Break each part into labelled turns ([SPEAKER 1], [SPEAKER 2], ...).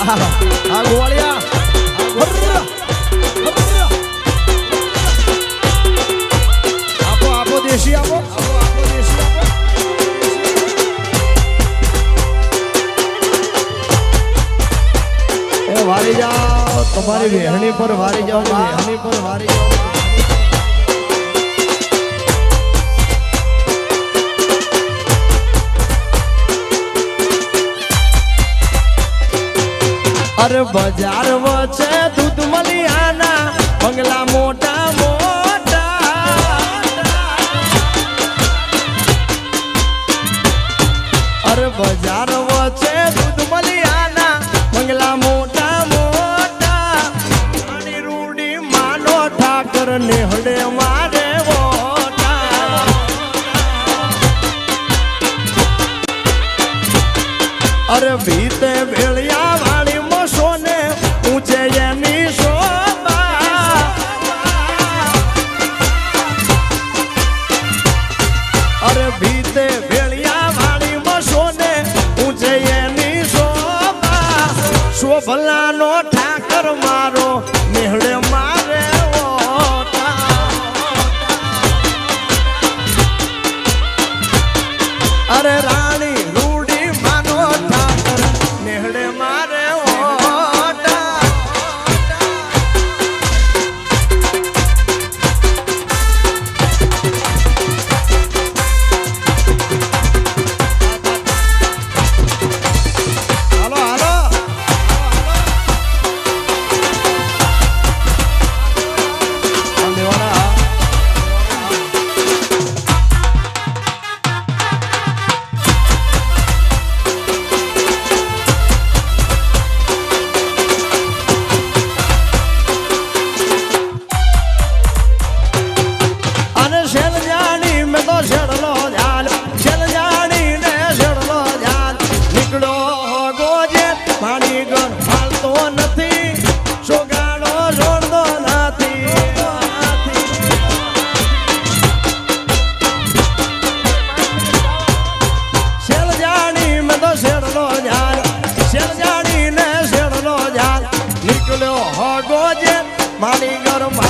[SPEAKER 1] गोवालिया आपो आपो देशी आपो आपो देशी आपो વારી જાઓ તમારી વેહણી પર વારી જાઓ વેહણી પર વારી જાઓ અરે બજાર વચ્ચે દૂધ મલિયાના, બંગલા મોટા મોટા. અરે બજાર વચ્ચે દૂધ મલિયાના, બંગલા મોટા મોટા. મારી રૂડી માનો ઠાકર ને હડે મારે અરે ભીતે ભે ભલાનો ઠાકર મારો મેહડે મારી ઘરમાં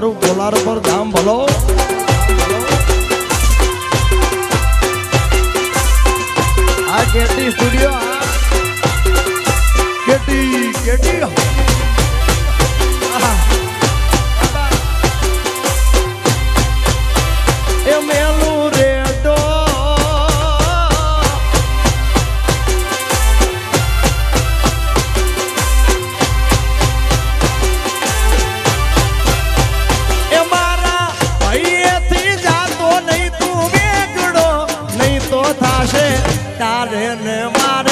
[SPEAKER 1] રામ ભલો. આ કેટી સ્ટુડિયો કેટી કેટી. થાશે તારે ને મારે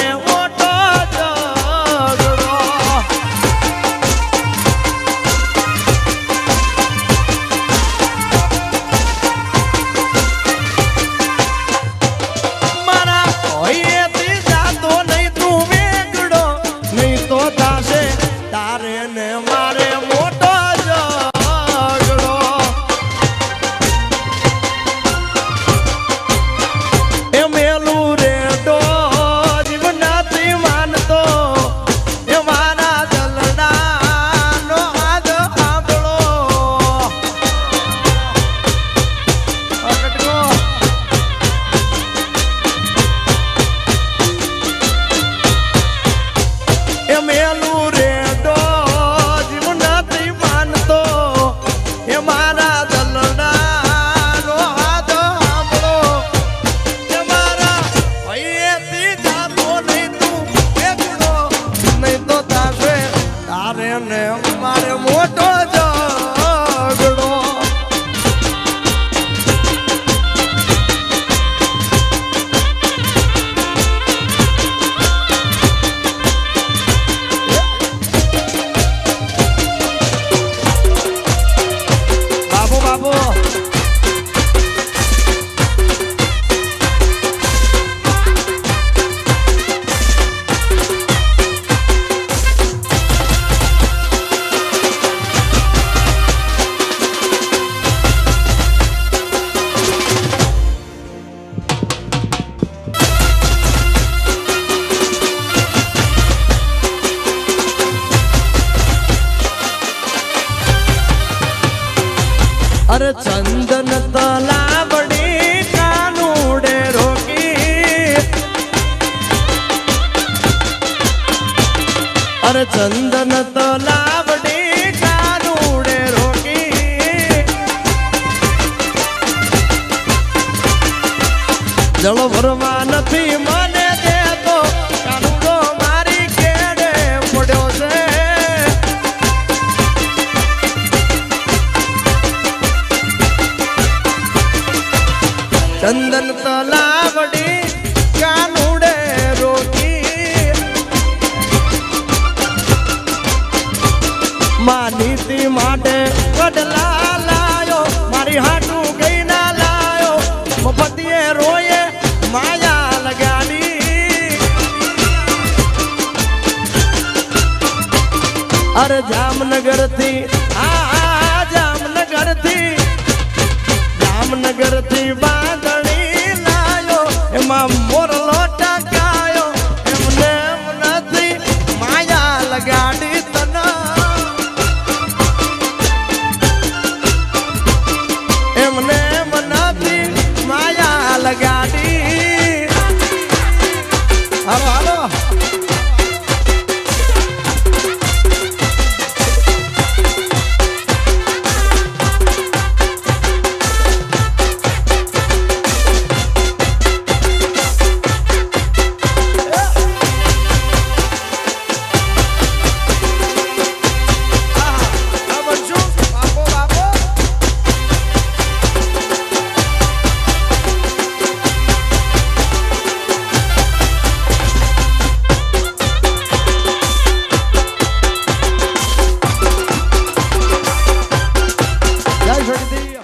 [SPEAKER 1] ચંદન તલાવડી કાનુડે રોકી અરે ચંદન તલાવડી કાનુડે રોકી જળ ભરવા ચંદન તલાવડી કાનુડે રોકી માનીતી માટે કડલા લાયો, મારી હાટું ગઈ ના લાયો. મફતીએ રોયે માયા લગાડી. અરે જામનગરથી આ જામનગરથી જામનગરથી એમાં